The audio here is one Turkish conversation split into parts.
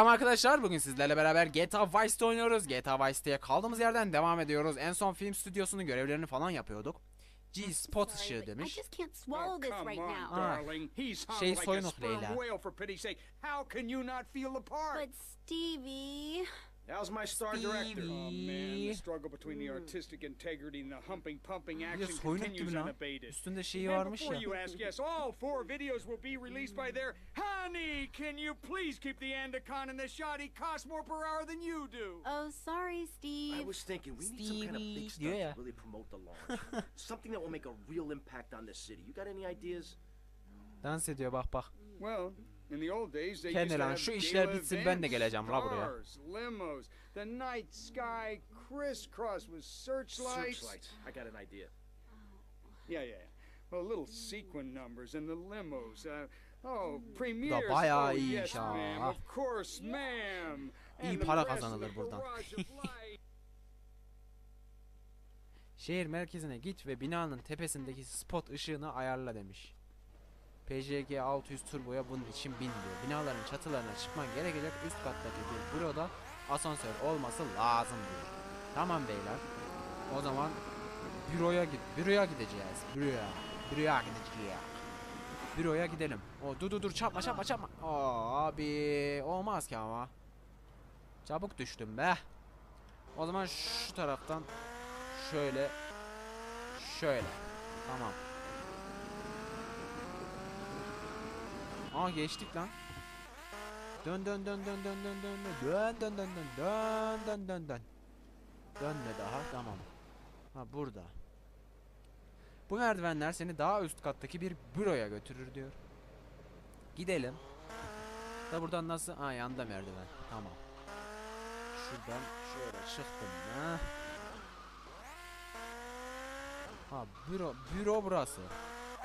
Selam arkadaşlar bugün sizlerle beraber GTA Vice'de oynuyoruz. GTA Vice'de kaldığımız yerden devam ediyoruz. En son film stüdyosunun görevlerini falan yapıyorduk. G spot ışığı demiş. Aa, ah, şey soyun Leyla. But Stevie... How's my star director? Oh man, the struggle between the artistic integrity and the humping, pumping Ya action soyunuk continues gibi lan. unabated. Üstünde şeyi And varmış before ya. you ask, yes, all four videos will be released by their honey. Can you please keep the Andacon and the shoddy cost more per hour than you do? oh sorry, Steve. I was thinking we need some kind of big stuff yeah. to really promote the launch. Something that will make a real impact on this city. You got any ideas? Dans ediyor bak bak. Well, Kenelan şu işler bitsin ben de geleceğim la buraya. Searchlight. I got an idea. Yeah, yeah. Well, little sequin numbers and the limos. Oh, hmm. premieres. Da bayağı iyi iş ha. Of course, ma'am. İyi para kazanılır buradan. Şehir merkezine git ve binanın tepesindeki spot ışığını ayarla demiş. PJG 600 turboya bunun için bin. Binaların çatılarına çıkman gerekecek üst kattaki bir büroda asansör olması lazım diyor. Tamam beyler. O zaman büroya git. Büroya gideceğiz. Büroya. Büroya gideceğiz. Büroya gidelim. O dur dur dur çarpma çarpma. Aa, abi olmaz ki ama. Çabuk düştüm be. O zaman şu taraftan şöyle şöyle. Tamam. Aa geçtik lan. Dön dön dön dön dön dön dön dön dön dön dön dön dön dön dön dön. Dönme daha tamam. Ha burada. Bu merdivenler seni daha üst kattaki bir büroya götürür diyor. Gidelim. Da buradan nasıl? Ha yanda merdiven. Tamam. Şuradan şöyle çıktım. Ha. Ha büro, büro burası.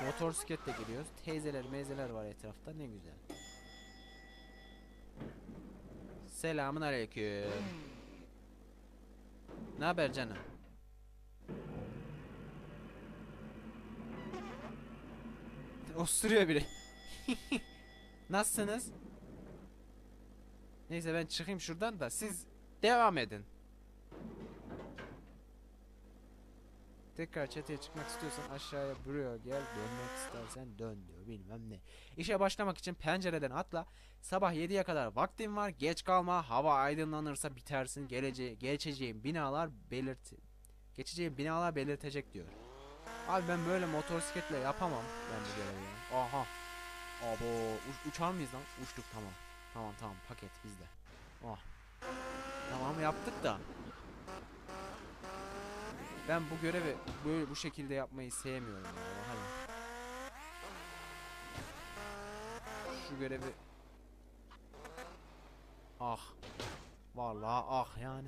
Motosikletle giriyoruz. Teyzeler meyzeler var etrafta ne güzel. Selamun aleyküm. Ne haber canım? Osturuyor biri. Nasılsınız? Neyse ben çıkayım şuradan da siz devam edin. Tekrar çatıya çıkmak istiyorsan aşağıya buraya gel dönmek istersen dön diyor bilmem ne. İşe başlamak için pencereden atla. Sabah 7'ye kadar vaktin var. Geç kalma. Hava aydınlanırsa bitersin. Gelece geçeceğim binalar belirt geçeceğim binalar belirtecek diyor. Abi ben böyle motosikletle yapamam ben bu görevi. Aha. Abo uç- uçar mıyız lan? Uçtuk tamam. Tamam tamam paket bizde. Oh. Tamam yaptık da. Ben bu görevi böyle bu şekilde yapmayı sevmiyorum ya. Hadi. Şu görevi Ah. Vallahi ah yani.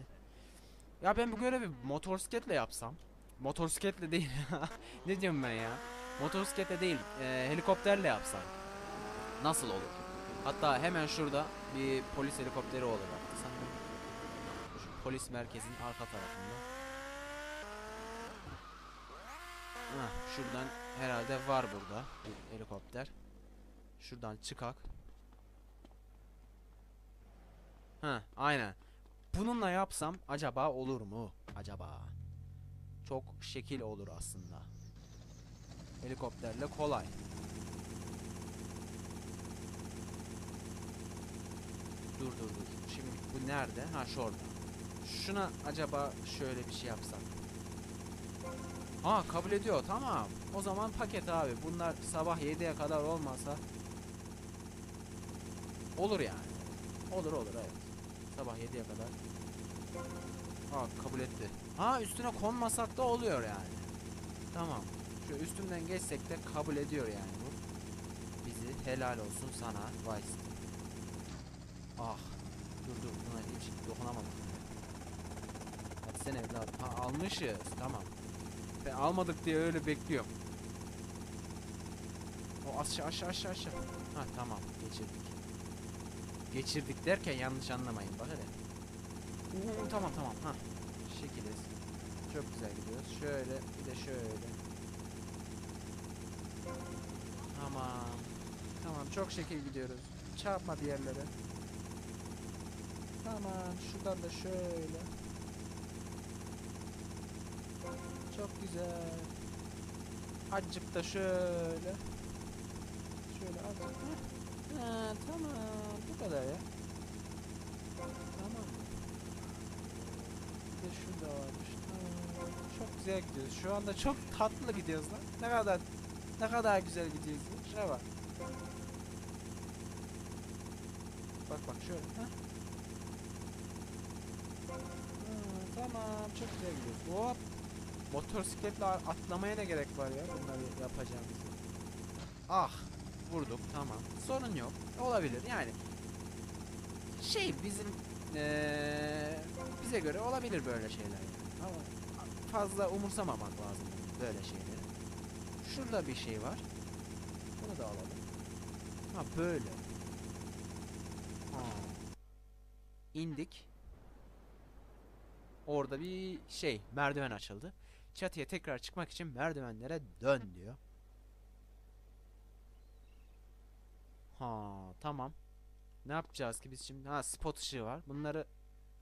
Ya ben bu görevi motosikletle yapsam. Motosikletle değil. ne diyorum ben ya? Motosikletle değil, e, helikopterle yapsam. Nasıl olur? Hatta hemen şurada bir polis helikopteri olacaktı sanırım. Şu polis merkezinin arka tarafında. Şuradan herhalde var burada bir helikopter. Şuradan çıkak. Ha, aynen. Bununla yapsam acaba olur mu? Acaba. Çok şekil olur aslında. Helikopterle kolay. Dur dur dur. Şimdi bu nerede? Ha şurada. Şuna acaba şöyle bir şey yapsam. Ha kabul ediyor tamam. O zaman paket abi. Bunlar sabah 7'ye kadar olmasa olur yani. Olur olur evet. Sabah 7'ye kadar. Ha kabul etti. Ha üstüne konmasak da oluyor yani. Tamam. Şu üstünden geçsek de kabul ediyor yani bu. Bizi helal olsun sana Vice. Ah. Dur dur buna hiç dokunamadım. Hadi sen evladım. Ha almışız. Tamam. Ben almadık diye öyle bekliyorum. O aşağı aşağı aşağı aşağı. Ha tamam geçirdik. Geçirdik derken yanlış anlamayın bak hele. Oo, tamam tamam ha. Şekiliz. Çok güzel gidiyoruz. Şöyle bir de şöyle. Tamam. Tamam çok şekil gidiyoruz. Çarpma bir yerlere. Tamam şuradan da şöyle. Çok güzel. Azıcık da şöyle. Şöyle azıcık. Ha, tamam bu kadar ya. Tamam. Bir de şurada varmış. Tamam. Çok güzel gidiyoruz. Şu anda çok tatlı gidiyoruz lan. Ne kadar ne kadar güzel gidiyoruz. Şuna bak. Bak bak şöyle. Ha, tamam çok güzel gidiyoruz. Hop. Motosikletle atlamaya ne gerek var ya bunları yapacağımız. Ah vurduk tamam. Sorun yok. Olabilir yani. Şey bizim eee, bize göre olabilir böyle şeyler. Ama fazla umursamamak lazım böyle şeyleri. Şurada bir şey var. Bunu da alalım. Ha böyle. Ha. İndik. Orada bir şey merdiven açıldı. Çatıya tekrar çıkmak için merdivenlere dön diyor. Ha tamam. Ne yapacağız ki biz şimdi? Ha spot ışığı var. Bunları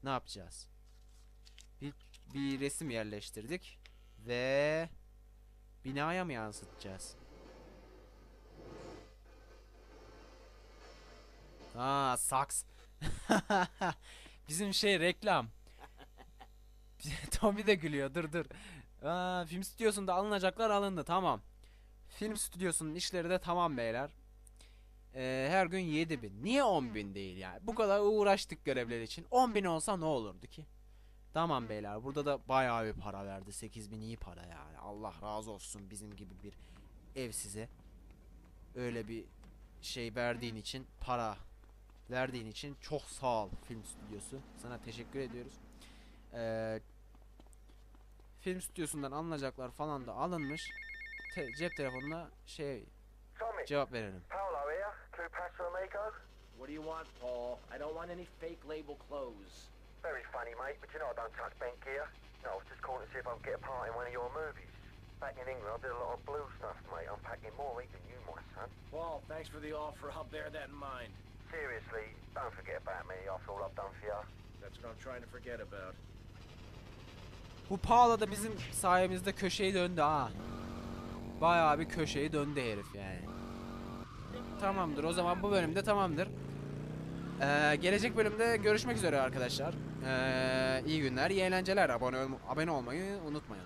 ne yapacağız? Bir, bir resim yerleştirdik ve binaya mı yansıtacağız? Aa saks. Bizim şey reklam. Tommy de gülüyor. Dur dur. Aa, film stüdyosunda alınacaklar alındı. Tamam. Film stüdyosunun işleri de tamam beyler. Ee, her gün 7000. Niye 10.000 değil yani? Bu kadar uğraştık görevler için. 10.000 olsa ne olurdu ki? Tamam beyler. Burada da bayağı bir para verdi. 8000 iyi para yani. Allah razı olsun bizim gibi bir ev size. Öyle bir şey verdiğin için para verdiğin için çok sağ ol film stüdyosu. Sana teşekkür ediyoruz. Ee, film stüdyosundan alınacaklar falan da alınmış. Te- cep telefonuna şey cevap verelim. What do you want, Paul? I don't want any fake label clothes. Very funny, mate, but you know I don't touch bent gear. No, I was just calling to see if I can get a part in one of your movies. Back in England, I did a lot of blue stuff, mate. I'm packing more heat than you, my son. Paul, thanks for the offer. I'll bear that in mind. Seriously, don't forget about me after all I've done for you. That's what I'm trying to forget about. Bu Paula da bizim sayemizde köşeyi döndü ha. Bayağı bir köşeyi döndü herif yani. Tamamdır o zaman bu bölümde tamamdır. Ee, gelecek bölümde görüşmek üzere arkadaşlar. Ee, iyi günler, iyi eğlenceler. Abone, abone olmayı unutmayın.